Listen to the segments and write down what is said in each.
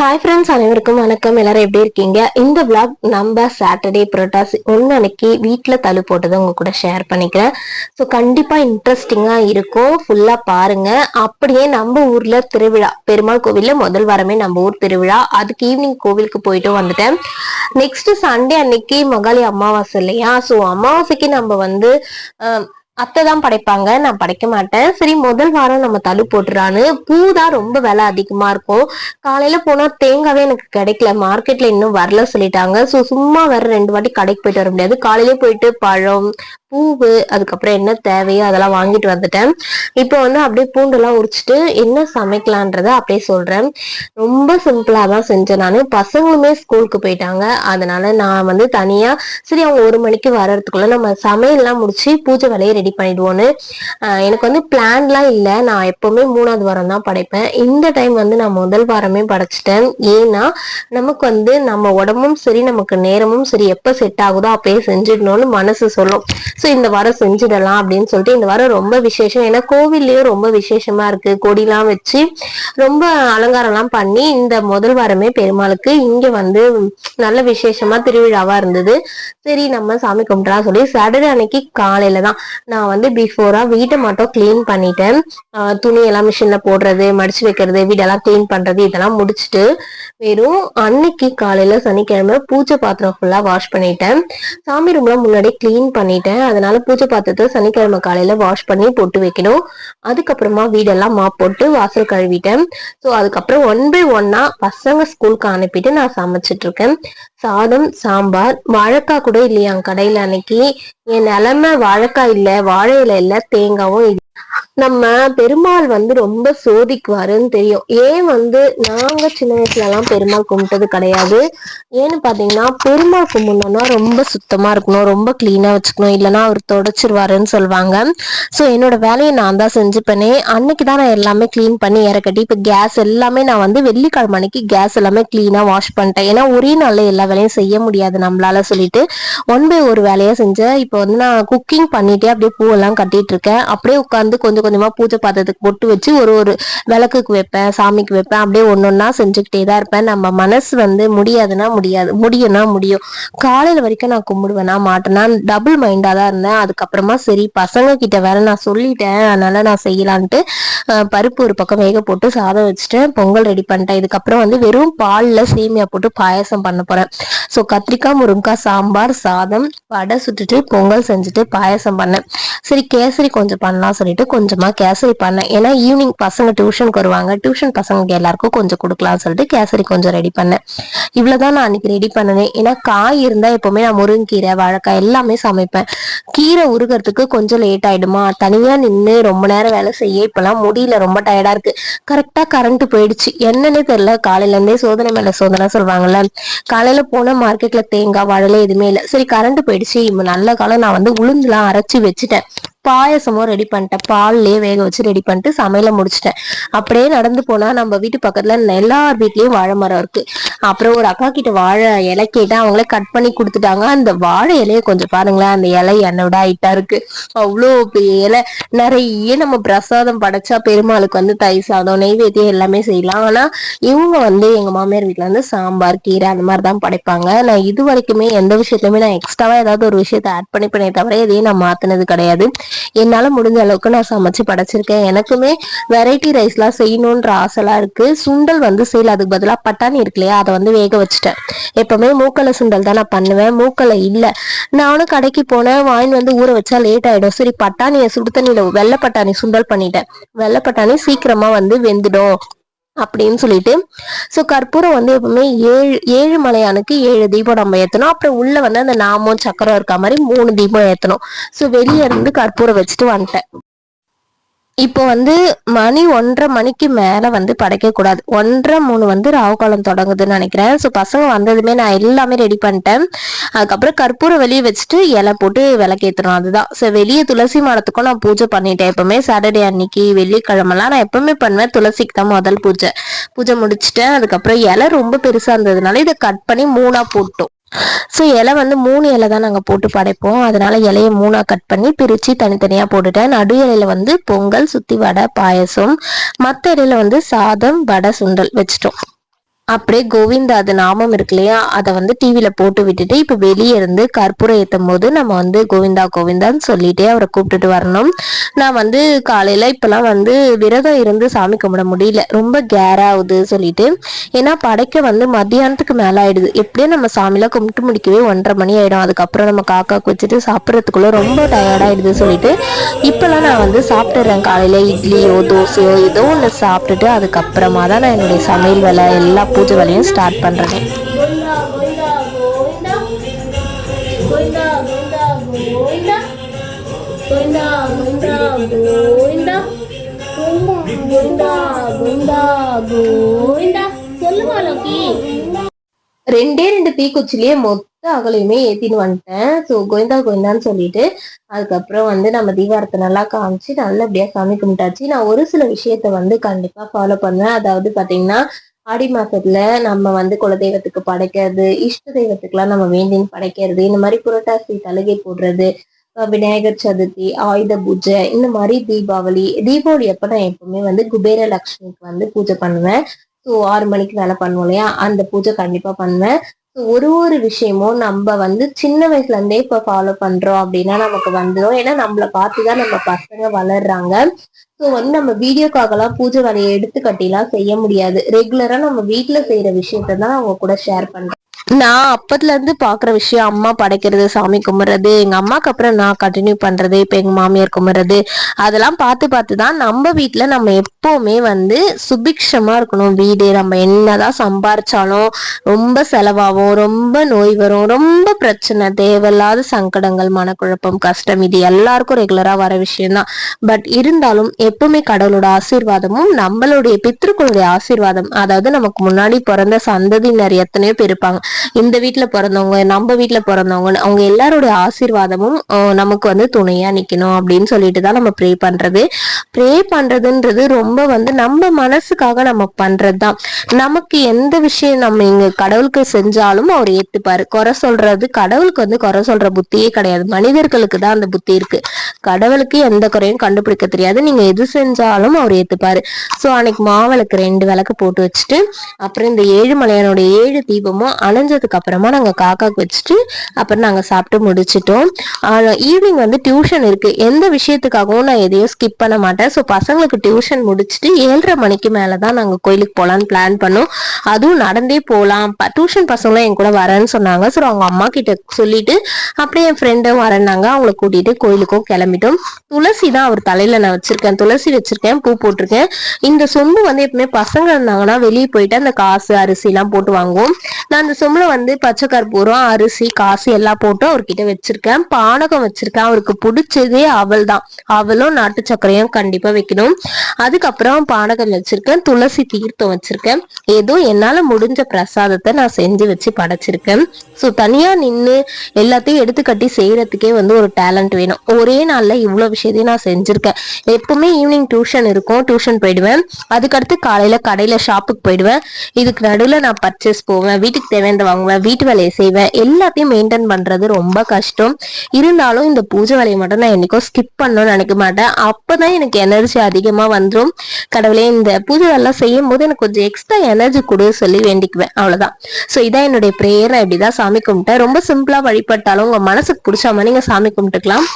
Hi friends அனைவருக்கும் வணக்கம். எல்லாரும் எப்படி இருக்கீங்க? இந்த விளாக் நம்ம சாட்டர்டே புரட்டாசி ஒன்று அன்னைக்கு வீட்டில் தள்ளு போட்டதை உங்க கூட ஷேர் பண்ணிக்கிறேன். ஸோ கண்டிப்பாக இன்ட்ரெஸ்டிங்காக இருக்கும். ஃபுல்லாக பாருங்க. அப்படியே நம்ம ஊரில் திருவிழா பெருமாள் கோவிலில் முதல் வாரமே நம்ம ஊர் திருவிழா. அதுக்கு ஈவினிங் கோவிலுக்கு போயிட்டு வந்துட்டேன். நெக்ஸ்ட் சண்டே அன்னைக்கு மகாலி அமாவாசை இல்லையா? ஸோ அமாவாசைக்கு நம்ம வந்து அத்தை தான் படைப்பாங்க. நான் படைக்க மாட்டேன். சரி முதல் வாரம் நம்ம தள்ளு போட்டுறான்னு. பூ தான் ரொம்ப விலை அதிகமா இருக்கும். காலையில போனா தேங்காவே எனக்கு கிடைக்கல. மார்க்கெட்ல இன்னும் வரல சொல்லிட்டாங்க. ஸோ சும்மா வேற ரெண்டு வாட்டி கடைக்கு போயிட்டு வர முடியாது. காலையிலே போயிட்டு பழம் பூவு அதுக்கப்புறம் என்ன தேவையோ அதெல்லாம் வாங்கிட்டு வந்துட்டேன். இப்போ வந்து அப்படியே பூண்டெல்லாம் உரிச்சிட்டு என்ன சமைக்கலான்றத அப்படியே சொல்றேன். ரொம்ப சிம்பிளா தான் செஞ்சேன் நான். பசங்களுமே ஸ்கூலுக்கு போயிட்டாங்க. அதனால நான் வந்து தனியா சரி அவங்க ஒரு மணிக்கு வர்றதுக்குள்ள நம்ம சமையல்லாம் முடிச்சு பூஜை வேலையை ரெடி பண்ணிடுவோன்னு. எனக்கு வந்து பிளான்லாம் இல்லை. நான் எப்பவுமே மூணாவது வாரம் தான் படைப்பேன். இந்த டைம் வந்து நான் முதல் வாரமே படைச்சிட்டேன். ஏன்னா நமக்கு வந்து நம்ம உடம்பும் சரி நமக்கு நேரமும் சரி எப்ப செட் ஆகுதோ அப்பயே செஞ்சிடணும்னு மனசு சொல்லும். ஸோ இந்த வாரம் செஞ்சிடலாம் அப்படின்னு சொல்லிட்டு இந்த வாரம் ரொம்ப விசேஷம். ஏன்னா கோவில்லையும் ரொம்ப விசேஷமா இருக்கு. கொடிலாம் வச்சு ரொம்ப அலங்காரம்லாம் பண்ணி இந்த முதல் வாரமே பெருமாளுக்கு இங்க வந்து நல்ல விசேஷமா திருவிழாவா இருந்தது. சரி நம்ம சாமி கும்பிடலாம் சொல்லி சாட்டர்டே அன்னைக்கு காலையில தான் நான் வந்து பிஃபோரா வீட்டை மட்டும் கிளீன் பண்ணிட்டேன். துணி எல்லாம் மிஷின்ல போடுறது மடிச்சு வைக்கிறது வீடெல்லாம் கிளீன் பண்றது இதெல்லாம் முடிச்சுட்டு வெறும் அன்னைக்கு காலையில சனிக்கிழமை பூஜை பாத்திரம் ஃபுல்லா வாஷ் பண்ணிட்டேன். சாமி ரூம்லாம் முன்னாடி கிளீன் பண்ணிட்டேன். அதனால பூஜை பாத்திரத்தை சனிக்கிழமை காலையில வாஷ் பண்ணி போட்டு வைக்கணும். அதுக்கப்புறமா வீடெல்லாம் மாப் போட்டு வாசல் கழுவிட்டேன். ஸோ அதுக்கப்புறம் ஒன் பை ஒன்னா பசங்க ஸ்கூலுக்கு அனுப்பிட்டு நான் சமைச்சிட்டு இருக்கேன். சாதம் சாம்பார் வாழைக்காய் கூட இல்லையா கடையில அன்னைக்கு. என் நிலைமை வாழைக்காய் இல்லை வாழை இலை இல்லை தேங்காவும் நம்ம பெருமாள் வந்து ரொம்ப சோதிக்குவாருன்னு தெரியும். ஏன் வந்து நாங்க சின்ன வயசுல எல்லாம் பெருமாள் கும்பிட்டது கிடையாது. ஏன்னு பாத்தீங்கன்னா பெருமாள் கும்பிடணும்னா ரொம்ப சுத்தமா இருக்கணும் ரொம்ப கிளீனா வச்சுக்கணும். இல்லைன்னா அவர் தொடச்சிருவாருன்னு சொல்லுவாங்க ஸோ என்னோட வேலையை நான் தான் செஞ்சுப்பேனே. அன்னைக்கு தான் நான் எல்லாமே கிளீன் பண்ணி இறக்கட்டி இப்போ கேஸ் எல்லாமே நான் வந்து வெள்ளிக்கிழமை அன்னைக்கு கேஸ் எல்லாமே கிளீனா வாஷ் பண்ணிட்டேன். ஏன்னா ஒரே நாள்ல எல்லா வேலையும் செய்ய முடியாது நம்மளால சொல்லிட்டு. ஒன் பை ஒரு வேலையா செஞ்சேன். இப்போ வந்து நான் குக்கிங் பண்ணிட்டே அப்படியே பூவெல்லாம் கட்டிட்டு இருக்கேன். அப்படியே உட்காந்து கொஞ்சம் கொஞ்சமா பூஜை பாத்திரத்துக்கு பொட்டு வச்சு ஒரு ஒரு விளக்குக்கு வைப்பேன் சாமிக்கு வைப்பேன். அப்படியே ஒன்னொன்னா செஞ்சுக்கிட்டே தான் இருப்பேன். நம்ம மனசு வந்து முடியாதுன்னா முடியாது முடியும்னா முடியும். காலையில வரைக்கும் நான் கும்பிடுவேனா மாட்டேன்னா டபுள் மைண்டா தான் இருந்தேன். அதுக்கப்புறமா சரி பசங்க கிட்ட வேற நான் சொல்லிட்டேன். அதனால நான் செய்யலான்ட்டு பருப்பு ஒரு பக்கம் வேக போட்டு சாதம் வச்சுட்டேன். பொங்கல் ரெடி பண்ணிட்டேன். இதுக்கப்புறம் வந்து வெறும் பால்ல சேமியா போட்டு பாயசம் பண்ண போறேன். ஸோ கத்திரிக்காய் முருங்காய் சாம்பார் சாதம் வடை சுட்டுட்டு பொங்கல் செஞ்சுட்டு பாயசம் பண்ணேன். சரி கேசரி கொஞ்சம் பண்ணலாம் சொல்லிட்டு கொஞ்சம் கேசரி பண்ணேன் ஏன்னா ஈவினிங் பசங்க டியூஷனுக்கு வருவாங்க. டியூஷன் பசங்களுக்கு எல்லாருக்கும் கொஞ்சம் கொடுக்கலாம்னு சொல்லிட்டு கேசரி கொஞ்சம் ரெடி பண்ணேன். இவ்வளவுதான் நான் அன்னைக்கு ரெடி பண்ணனேன். ஏன்னா காய் இருந்தா எப்பவுமே நான் முருங்கீரை வாழைக்காய் எல்லாமே சமைப்பேன். கீரை உருகிறதுக்கு கொஞ்சம் லேட் ஆயிடுமா? தனியா நின்று ரொம்ப நேரம் வேலை செய்ய இப்பெல்லாம் முடியல. ரொம்ப டயர்டா இருக்கு. கரெக்டா கரண்ட் போயிடுச்சு. என்னன்னே தெரியல. காலையில இருந்தே சோதனை மேல சோதனை சொல்லுவாங்கல்ல. காலையில போன மார்க்கெட்ல தேங்காய் வாழலை எதுவுமே இல்லை. சரி கரண்ட் போயிடுச்சு. நல்ல காலம். நான் வந்து உளுந்துலாம் அரைச்சி வச்சுட்டேன். பாயசமும் ரெடி பண்ணிட்டேன். பால்லேயே வேக வச்சு ரெடி பண்ணிட்டு சமையல முடிச்சிட்டேன். அப்படியே நடந்து போனா நம்ம வீட்டு பக்கத்துல எல்லார் வீட்லயும் வாழை மரம் இருக்கு. அப்புறம் ஒரு அக்கா கிட்ட வாழை இலை கேட்டா அவங்களே கட் பண்ணி கொடுத்துட்டாங்க. அந்த வாழை இலைய கொஞ்சம் பாருங்களேன். அந்த இலை என்னோட ஹைட்டா இருக்கு. அவ்வளோ பெரிய இலை. நிறைய நம்ம பிரசாதம் படைச்சா பெருமாளுக்கு வந்து தை சாதம் நெய்வேத்தியம் எல்லாமே செய்யலாம். ஆனா இவங்க வந்து எங்க மாமியார் வீட்டுல வந்து சாம்பார் கீரை அந்த மாதிரி தான் படைப்பாங்க. நான் இது வரைக்குமே எந்த விஷயத்துலயுமே நான் எக்ஸ்ட்ராவா ஏதாவது ஒரு விஷயத்த ஆட் பண்ணே தவிர எதையும் நான் மாத்தினது கிடையாது. என்னால முடிஞ்ச அளவுக்கு நான் சமைச்சு படைச்சிருக்கேன். எனக்குமே வெரைட்டி ரைஸ் எல்லாம் செய்யணும்ன்ற ஆசைலாம் இருக்கு. சுண்டல் வந்து செய்யல. அதுக்கு பதிலாக பட்டாணி இருக்கு இல்லையா? அதை வந்து வேக வச்சுட்டேன். எப்பவுமே மூக்கலை சுண்டல் தான் நான் பண்ணுவேன். மூக்கலை இல்லை. நானும் கடைக்கு போனேன். வாயின் வந்து ஊற வச்சா லேட் ஆயிடும். சரி பட்டாணியை சுடு தண்ணியில வெள்ளை பட்டாணி சுண்டல் பண்ணிட்டேன். வெள்ளை பட்டாணி சீக்கிரமா வந்து வெந்துடும். அப்படின்னு சொல்லிட்டு. ஸோ கற்பூரம் வந்து எப்பவுமே ஏழு ஏழு மலையானுக்கு ஏழு தீபம் நம்ம ஏற்றணும் அப்புறம் உள்ள வந்து அந்த நாமம் சக்கரம் இருக்க மாதிரி மூணு தீபம் ஏற்றணும் ஸோ வெளியே இருந்து கற்பூரம் வச்சுட்டு வந்துட்டேன். இப்போ வந்து மணி ஒன்றரை மணிக்கு மேல வந்து படைக்க கூடாது. ஒன்றரை மூணு வந்து ராவுகாலம் தொடங்குதுன்னு நினைக்கிறேன். ஸோ பசங்க வந்ததுமே நான் எல்லாமே ரெடி பண்ணிட்டேன். அதுக்கப்புறம் கற்பூரம் வெளியே வச்சுட்டு இலை போட்டு விளக்கேற்றணும் அதுதான். ஸோ வெளியே துளசி மரத்துக்கும் நான் பூஜை பண்ணிட்டேன் எப்பவுமே. சாட்டர்டே அன்னைக்கு வெள்ளிக்கிழமெல்லாம் நான் எப்பவுமே பண்ணுவேன். துளசிக்கு தான் முதல் பூஜை. பூஜை முடிச்சுட்டேன். அதுக்கப்புறம் இலை ரொம்ப பெருசா இருந்ததுனால இதை கட் பண்ணி மூணா போட்டோம். ஸோ இலை வந்து மூணு இலை தான் நாங்கள் போட்டு படைப்போம். அதனால இலையை மூணா கட் பண்ணி பிரித்து தனித்தனியாக போட்டுட்டேன். நடு இலையில வந்து பொங்கல் சுத்தி வடை பாயசம் மற்ற இலையில வந்து சாதம் வடை சுண்டல் வச்சிட்டோம். அப்படியே கோவிந்தா அது நாமம் இருக்கு இல்லையா? அதை வந்து டிவியில போட்டு விட்டுட்டு இப்ப வெளியே இருந்து கற்பூரம் ஏற்றும் போது நம்ம வந்து கோவிந்தா கோவிந்தான்னு சொல்லிட்டே அவரை கூப்பிட்டுட்டு வரணும். நான் வந்து காலையில இப்பெல்லாம் வந்து விரதம் இருந்து சாமி கும்பிட முடியல. ரொம்ப கேர் ஆகுது சொல்லிட்டு. ஏன்னா படைக்க வந்து மத்தியானத்துக்கு மேல ஆயிடுது. எப்படியும் நம்ம சாமிலாம் கும்பிட்டு முடிக்கவே ஒன்றரை மணி ஆயிடும். அதுக்கப்புறம் நம்ம காக்காக்கு வச்சுட்டு சாப்பிட்றதுக்குள்ள ரொம்ப டயர்டாயிடுது சொல்லிட்டு. இப்பெல்லாம் நான் வந்து சாப்பிட்டுறேன். காலையில இட்லியோ தோசையோ ஏதோ ஒன்று சாப்பிட்டுட்டு அதுக்கப்புறமா தான் நான் என்னுடைய சமையல் வேலை எல்லாம் பூஜை வேலையும் ஸ்டார்ட் பண்ணுறேன் ரெண்டே ரெண்டு தீக்குச்சிலேயே மொத்த அகலையுமே ஏத்தின்னு வந்துட்டேன். ஸோ கோவிந்தா கோவிந்தான்னு சொல்லிட்டு அதுக்கப்புறம் வந்து நம்ம தீபாரத்தை நல்லா காமிச்சு நல்லபடியா சாமி கும்பிட்டாச்சு. நான் ஒரு சில விஷயத்த வந்து கண்டிப்பா ஃபாலோ பண்ணுவேன். அதாவது பாத்தீங்கன்னா ஆடி மாசத்துல நம்ம வந்து குலதெய்வத்துக்கு படைக்கிறது இஷ்ட தெய்வத்துக்குலாம் நம்ம வேண்டின்னு படைக்கிறது இந்த மாதிரி புரட்டாசி தலுகை போடுறது விநாயகர் சதுர்த்தி ஆயுத பூஜை இந்த மாதிரி தீபாவளி தீபாவளி அப்ப நான் எப்பவுமே வந்து குபேர லட்சுமிக்கு வந்து பூஜை பண்ணுவேன். ஸோ ஆறு மணிக்கு மேலே பண்ணுவோம் இல்லையா? அந்த பூஜை கண்டிப்பா பண்ணுவேன். ஸோ ஒரு ஒரு விஷயமும் நம்ம வந்து சின்ன வயசுல இருந்தே இப்போ ஃபாலோ பண்றோம் அப்படின்னா நமக்கு வந்துடும் ஏன்னா நம்மளை பார்த்துதான் நம்ம பசங்க வளர்றாங்க. ஸோ வந்து நம்ம வீடியோக்காகலாம் பூஜை வேலையை எடுத்துக்கட்டிலாம் செய்ய முடியாது. ரெகுலரா நம்ம வீட்டுல செய்யற விஷயத்த தான் அவங்க கூட ஷேர் பண்றேன் நான் அப்பத்துல இருந்து பாக்குற விஷயம் அம்மா படைக்கிறது சாமி கும்பிடுறது எங்க அம்மாக்கு அப்புறம் நான் கண்டினியூ பண்றது இப்ப எங்க மாமியார் கும்பிடுறது அதெல்லாம் பார்த்து பார்த்து தான் நம்ம வீட்டுல நம்ம எப்பவுமே வந்து சுபிக்ஷமா இருக்கணும். வீடு நம்ம என்னதான் சம்பாரிச்சாலும் ரொம்ப செலவாகும் ரொம்ப நோய் வரும் ரொம்ப பிரச்சனை தேவையில்லாத சங்கடங்கள் மனக்குழப்பம் கஷ்டம் இது எல்லாருக்கும் ரெகுலரா வர விஷயம்தான். பட் இருந்தாலும் எப்பவுமே கடவுளோட ஆசீர்வாதமும் நம்மளுடைய பித்திருக்களுடைய ஆசீர்வாதம் அதாவது நமக்கு முன்னாடி பிறந்த சந்ததியினர் எத்தனையோ பேர் இருப்பாங்க. இந்த வீட்டுல பிறந்தவங்க நம்ம வீட்டுல பிறந்தவங்க அவங்க எல்லாருடைய ஆசீர்வாதமும் நமக்கு வந்து துணையா நிக்கணும் அப்படின்னு சொல்லிட்டு தான் நம்ம ப்ரே பண்றது. ப்ரே பண்றதுன்றது ரொம்ப வந்து நம்ம மனசுக்காக நம்ம பண்றதுதான் நமக்கு எந்த விஷயம் நம்ம இங்க கடவுளுக்கு செஞ்சாலும் அவர் ஏத்துப்பாரு. குறை சொல்றது கடவுளுக்கு வந்து குறை சொல்ற புத்தியே கிடையாது. மனிதர்களுக்கு தான் அந்த புத்தி இருக்கு. கடவுளுக்கு எந்த குறையும் கண்டுபிடிக்க தெரியாது. நீங்க எது செஞ்சாலும் அவர் ஏத்துப்பாரு. சோ அன்னைக்கு மாவிளக்கு ரெண்டு விளக்கு போட்டு வச்சுட்டு அப்புறம் இந்த ஏழு மலையானுடைய ஏழு தீபமும் அணைஞ்சதுக்கு அப்புறமா நாங்க காக்காக்கு வச்சுட்டு அப்புறம் நாங்க சாப்பிட்டு முடிச்சிட்டோம். ஈவினிங் வந்து டியூஷன் இருக்கு. எந்த விஷயத்துக்காகவும் நான் எதையும் ஸ்கிப் பண்ண மாட்டேன். ஸோ பசங்களுக்கு டியூஷன் முடிச்சுட்டு ஏழரை மணிக்கு மேலதான் நாங்க கோயிலுக்கு போலான்னு பிளான் பண்ணோம். அதுவும் நடந்தே போகலாம் டியூஷன் பசங்களும் என் கூட வரேன்னு சொன்னாங்க. ஸோ அவங்க அம்மா கிட்ட சொல்லிட்டு அப்படியே என் ஃப்ரெண்டும் வரேன்னாங்க. அவங்கள கூட்டிட்டு கோயிலுக்கும் கிளம்பிட்டோம். துளசி தான் அவர் தலையில நான் வச்சிருக்கேன். துளசி வச்சிருக்கேன். பூ போட்டிருக்கேன். இந்த சொம்பு வந்து எப்பவுமே பசங்க இருந்தாங்கன்னா வெளியே போயிட்டு அந்த காசு அரிசி எல்லாம் போட்டு வாங்குவோம். நான் அந்த சொம்புல வந்து பச்சை கற்பூரம் அரிசி காசு எல்லாம் போட்டு அவர்கிட்ட வச்சிருக்கேன். பானகம் வச்சிருக்கேன். அவருக்கு பிடிச்சதே அவள் தான் அவளும் நாட்டு சர்க்கரையும் கண்டிப்பா வைக்கணும். அதுக்கப்புறம் பானகம் வச்சிருக்கேன். துளசி தீர்த்தம் வச்சிருக்கேன். ஏதோ என்னால முடிஞ்ச பிரசாதத்தை நான் செஞ்சு வச்சு படைச்சிருக்கேன். ஸோ தனியா நின்று எல்லாத்தையும் எடுத்து கட்டி செய்யறதுக்கே வந்து ஒரு டேலண்ட் வேணும். ஒரே நாள்ல இவ்வளவு விஷயத்தையும் நான் செஞ்சிருக்கேன். எப்பவுமே ஈவினிங் டியூஷன் இருக்கும். டியூஷன் போயிடுவேன். அதுக்கடுத்து காலையில கடையில ஷாப்புக்கு போயிடுவேன். இதுக்கு நடுவில் நான் பர்ச்சேஸ் போவேன். வீட்டுக்கு தேவையான வாங்குவேன் வீட்டு வேலையை செய்வேன். எல்லாத்தையும் மெயின்டைன் பண்றது ரொம்ப கஷ்டம். இருந்தாலும் இந்த பூஜை வேலையை மட்டும் நான் என்னைக்கோ ஸ்கிப் பண்ணணும்னு நினைக்க மாட்டேன். அப்பதான் எனக்கு எனர்ஜி அதிகமா வந்துடும் கடவுளே இந்த பூஜை வேலை செய்யும் போது எனக்கு கொஞ்சம் எக்ஸ்ட்ரா எனர்ஜி கொடு சொல்லி வேண்டிக்குவேன். அவ்வளவுதான். சோ இதான் என்னுடைய ப்ரேயர் நான் இப்படிதான் சாமி கும்பிட்டேன். ரொம்ப சிம்பிளா வழிபட்டாலும் உங்க மனசுக்கு பிடிச்ச மாதிரி நீங்க சாமி கும்பிட்டுக்கலாம்.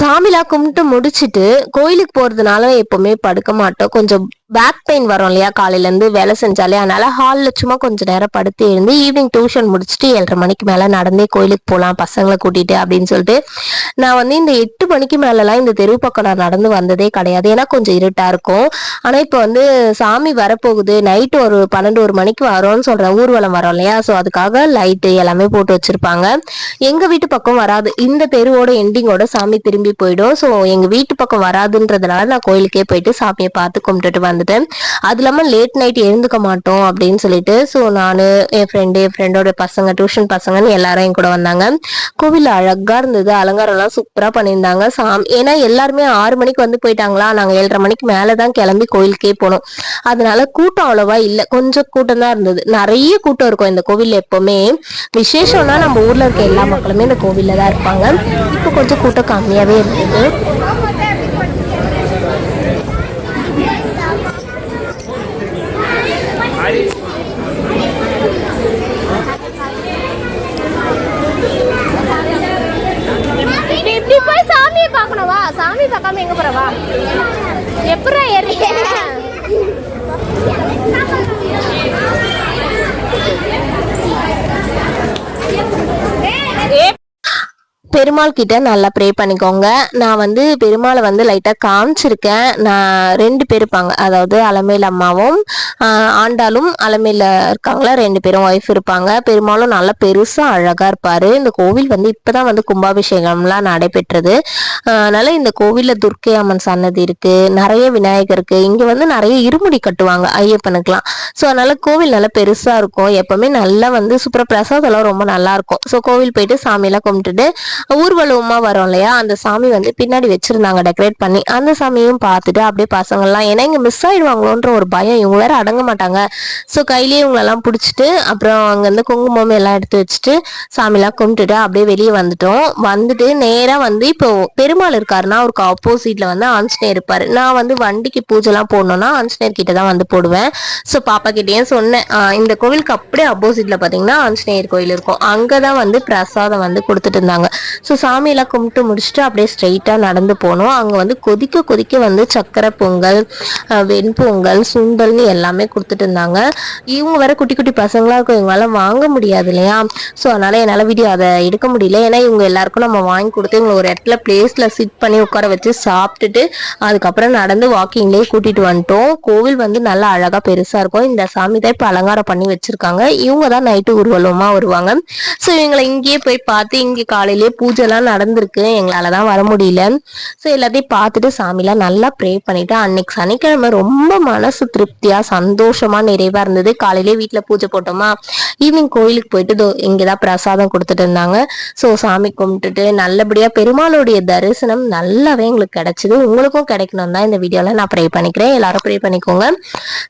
சாமிலாம் கும்பிட்டு முடிச்சுட்டு கோயிலுக்கு போறதுனால எப்பவுமே படுக்க மாட்டோம். கொஞ்சம் பேக் பெயின் வரும் இல்லையா? காலையில இருந்து வேலை செஞ்சாலே அதனால ஹாலில் சும்மா கொஞ்ச நேரம் படுத்து இருந்து ஈவினிங் டியூஷன் முடிச்சுட்டு ஏழரை மணிக்கு மேல நடந்தே கோயிலுக்கு போகலாம் பசங்களை கூட்டிட்டு அப்படின்னு சொல்லிட்டு. நான் வந்து இந்த எட்டு மணிக்கு மேலலாம் இந்த தெரு பக்கம் நான் நடந்து வந்ததே கிடையாது. ஏன்னா கொஞ்சம் இருட்டா இருக்கும். ஆனா இப்போ வந்து சாமி வரப்போகுது. நைட்டு ஒரு பன்னெண்டு ஒரு மணிக்கு வரோம்னு சொல்கிறேன் ஊர்வலம் வரோம் இல்லையா? ஸோ அதுக்காக லைட்டு எல்லாமே போட்டு வச்சிருப்பாங்க. எங்க வீட்டு பக்கம் வராது. இந்த தெருவோட எண்டிங்கோட சாமி திரும்பி போயிடும். ஸோ எங்க வீட்டு பக்கம் வராதுன்றதுனால நான் கோயிலுக்கே போயிட்டு சாமியை பார்த்து கும்பிட்டுட்டு வந்தேன். வந்துட்டேன் அது இல்லாம லேட் நைட் எழுந்துக்க மாட்டோம் அப்படின்னு சொல்லிட்டு ஸோ நான் என் ஃப்ரெண்டு என் ஃப்ரெண்டோட பசங்க டியூஷன் பசங்கன்னு எல்லாரும் என் கூட வந்தாங்க. கோவில் அழகா இருந்தது அலங்காரம் எல்லாம் சூப்பரா பண்ணியிருந்தாங்க. சாமி ஏன்னா எல்லாருமே ஆறு மணிக்கு வந்து போயிட்டாங்களா? நாங்க ஏழரை மணிக்கு மேலதான் கிளம்பி கோயிலுக்கே போனோம். அதனால கூட்டம் அவ்வளவா இல்லை கொஞ்சம் கூட்டம் தான் இருந்தது. நிறைய கூட்டம் இருக்கும் இந்த கோவிலில் எப்பவுமே. விசேஷம்னா நம்ம ஊர்ல இருக்க எல்லா மக்களுமே இந்த கோவில்ல தான் இருப்பாங்க. இப்போ கொஞ்சம் கூட்டம் கம்மியாவே இருந்தது வா சாமி பார்க்காம எங்க போற வா எப்படா ஏறீங்க பெருமாள் கிட்ட நல்லா ப்ரே பண்ணிக்கோங்க. நான் வந்து பெருமாளை வந்து லைட்டாக காமிச்சிருக்கேன். நான் ரெண்டு பேர் இருப்பாங்க. அதாவது அலமேல் அம்மாவும் ஆண்டாலும் அலமேல இருக்காங்களா ரெண்டு பேரும் ஒய்ஃப் இருப்பாங்க. பெருமாளும் நல்லா பெருசாக அழகாக இருப்பார். இந்த கோவில் வந்து இப்போ தான் வந்து கும்பாபிஷேகம்லாம் நடைபெற்றது. அதனால் இந்த கோவிலில் துர்க்கை அம்மன் சன்னதி இருக்குது நிறைய விநாயகர் இருக்குது இங்கே வந்து நிறைய இருமுடி கட்டுவாங்க ஐயப்பனுக்குலாம் ஸோ அதனால் கோவில் நல்லா பெருசாக இருக்கும். எப்போவுமே நல்லா வந்து சூப்பர பிரசாதம்லாம் ரொம்ப நல்லா இருக்கும். ஸோ கோவில் போயிட்டு சாமியெல்லாம் கும்பிட்டுட்டு ஊர்வலமா வரும் இல்லையா? அந்த சாமி வந்து பின்னாடி வச்சிருந்தாங்க டெக்கரேட் பண்ணி. அந்த சாமியும் பார்த்துட்டு அப்படியே பசங்கள்லாம் ஏன்னா இங்கே மிஸ் ஆயிடுவாங்களோன்ற ஒரு பயம். இவங்க வேற அடங்க மாட்டாங்க. ஸோ கையிலேயே இவங்களெல்லாம் பிடிச்சிட்டு அப்புறம் அங்கேருந்து குங்குமம் எல்லாம் எடுத்து வச்சுட்டு சாமிலாம் கும்பிட்டுட்டு அப்படியே வெளியே வந்துட்டோம். வந்துட்டு நேராக வந்து இப்போ பெருமாள் இருக்காருன்னா அவருக்கு ஆப்போசிட்ல வந்து ஆஞ்சநேயர் இருப்பாரு. நான் வந்து வண்டிக்கு பூஜைலாம் போடணும்னா ஆஞ்சநேயர் கிட்ட தான் வந்து போடுவேன். ஸோ பாப்பா கிட்டேயும் சொன்னேன். இந்த கோவிலுக்கு அப்படியே ஆப்போசிட்ல பார்த்தீங்கன்னா ஆஞ்சநேயர் கோயில் இருக்கும். அங்கே தான் வந்து பிரசாதம் வந்து கொடுத்துட்டு இருந்தாங்க. ஸோ சாமியெல்லாம் கும்பிட்டு முடிச்சுட்டு அப்படியே ஸ்ட்ரைட்டாக நடந்து போனோம். அங்கே வந்து கொதிக்க கொதிக்க வந்து சக்கரை பொங்கல் வெண்பொங்கல் சுண்டல்னு எல்லாமே கொடுத்துட்டு இருந்தாங்க. இவங்க வேற குட்டி குட்டி பசங்களாக இருக்கும் இவங்களால வாங்க முடியாது இல்லையா? ஸோ அதனால என்னால் வீடியோ அதை எடுக்க முடியல. ஏன்னா இவங்க எல்லாருக்கும் நம்ம வாங்கி கொடுத்து இவங்களை ஒரு இடத்துல பிளேஸில் சிட் பண்ணி உட்கார வச்சு சாப்பிட்டுட்டு அதுக்கப்புறம் நடந்து வாக்கிங்லேயே கூட்டிகிட்டு வந்துட்டோம். கோவில் வந்து நல்லா அழகாக பெருசாக இருக்கும். இந்த சாமி தான் இப்போ அலங்காரம் பண்ணி வச்சுருக்காங்க. இவங்க தான் நைட்டு ஊர்வலமாக வருவாங்க. ஸோ இவங்களை இங்கேயே போய் பார்த்து இங்கே காலையிலேயே பூ பூஜைலாம் நடந்திருக்கு. எங்களால தான் வர முடியல. ஸோ எல்லாத்தையும் பார்த்துட்டு சாமிலாம் நல்லா ப்ரே பண்ணிட்டு அன்னைக்கு சனிக்கிழமை ரொம்ப மனசு திருப்தியா சந்தோஷமா நிறைவா இருந்தது. காலையிலே வீட்டில் பூஜை போட்டோமா? ஈவினிங் கோயிலுக்கு போயிட்டு இங்கேதான் பிரசாதம் கொடுத்துட்டு இருந்தாங்க. ஸோ சாமி கும்பிட்டுட்டு நல்லபடியா பெருமாளுடைய தரிசனம் நல்லாவே எங்களுக்கு கிடைச்சது. உங்களுக்கும் கிடைக்கணும் தான் இந்த வீடியோல நான் ப்ரே பண்ணிக்கிறேன். எல்லாரும் ப்ரே பண்ணிக்கோங்க.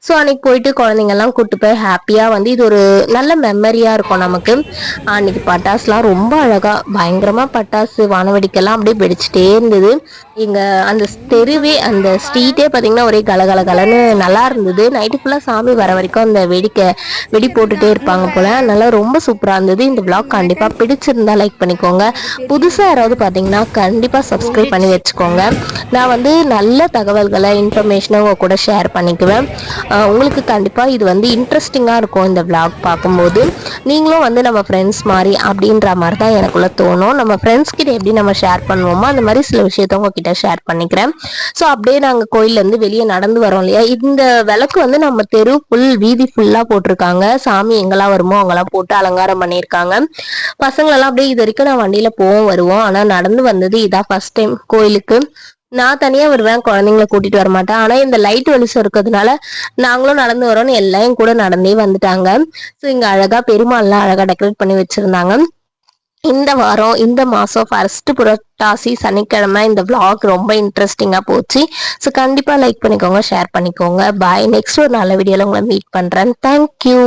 ஸோ அன்னைக்கு போயிட்டு குழந்தைங்க எல்லாம் போய் ஹாப்பியா வந்து இது ஒரு நல்ல மெமரியா இருக்கும் நமக்கு. அன்னைக்கு பட்டாசுலாம் ரொம்ப அழகா பயங்கரமா பயங்கரமாக பட்டாசு வானவெடிக்கெல்லாம் அப்படியே வெடிச்சிட்டே இருந்தது. இங்கே அந்த தெருவே அந்த ஸ்ட்ரீட்டே பார்த்தீங்கன்னா ஒரே கலகலகலன்னு நல்லா இருந்தது. நைட்டு ஃபுல்லாக சாமி வர வரைக்கும் அந்த வெடிக்க வெடி போட்டுட்டே இருப்பாங்க போல். நல்லா ரொம்ப சூப்பராக இருந்தது. இந்த விளாக் கண்டிப்பாக பிடிச்சிருந்தா லைக் பண்ணிக்கோங்க. புதுசாக யாராவது பார்த்தீங்கன்னா கண்டிப்பாக சப்ஸ்கிரைப் பண்ணி வச்சுக்கோங்க. நான் வந்து நல்ல தகவல்களை இன்ஃபர்மேஷனை உங்கள் கூட ஷேர் பண்ணிக்குவேன். உங்களுக்கு கண்டிப்பாக இது வந்து இன்ட்ரெஸ்டிங்காக இருக்கும் இந்த விளாக் பார்க்கும்போது. நீங்களும் வந்து நம்ம ஃப்ரெண்ட்ஸ் மாதிரி அப்படின்ற மாதிரி தான் எனக்குள்ள தோணும். நம்ம ஃப்ரெண்ட்ஸ் கிட்ட எப்படி நம்ம ஷேர் பண்ணுவோமோ அந்த மாதிரி சில விஷயத்த உங்ககிட்ட ஷேர் பண்ணிக்கிறேன். ஸோ அப்படியே நாங்கள் கோயிலேருந்து வெளியே நடந்து வரோம் இல்லையா? இந்த விளக்கு வந்து நம்ம தெரு ஃபுல் வீதி ஃபுல்லாக போட்டிருக்காங்க. சாமி எங்கெல்லாம் வருமோ அவங்கெல்லாம் போட்டு அலங்காரம் பண்ணியிருக்காங்க. பசங்களெல்லாம் அப்படியே இது வரைக்கும் நான் வண்டியில் போவோம் வருவோம். ஆனால் நடந்து வந்தது இதான் ஃபர்ஸ்ட் டைம் கோயிலுக்கு. நான் தனியா வருவேன் குழந்தைங்கள கூட்டிட்டு வர மாட்டேன் ஆனா இந்த லைட் வெளிச்சம் இருக்கிறதுனால நாங்களும் நடந்து வரோம்னு எல்லாம் கூட நடந்தே வந்துட்டாங்க. ஸோ இங்க அழகா பெருமாள்லாம் அழகா டெக்கரேட் பண்ணி வச்சிருந்தாங்க. இந்த வாரம் இந்த மாசம் ஃபர்ஸ்ட் புரட்டாசி சனிக்கிழமை இந்த விளாக் ரொம்ப இன்ட்ரெஸ்டிங்கா போச்சு. ஸோ கண்டிப்பா லைக் பண்ணிக்கோங்க ஷேர் பண்ணிக்கோங்க. பாய் நெக்ஸ்ட் ஒரு நல்ல வீடியோவில் உங்களை மீட் பண்றேன். தேங்க்யூ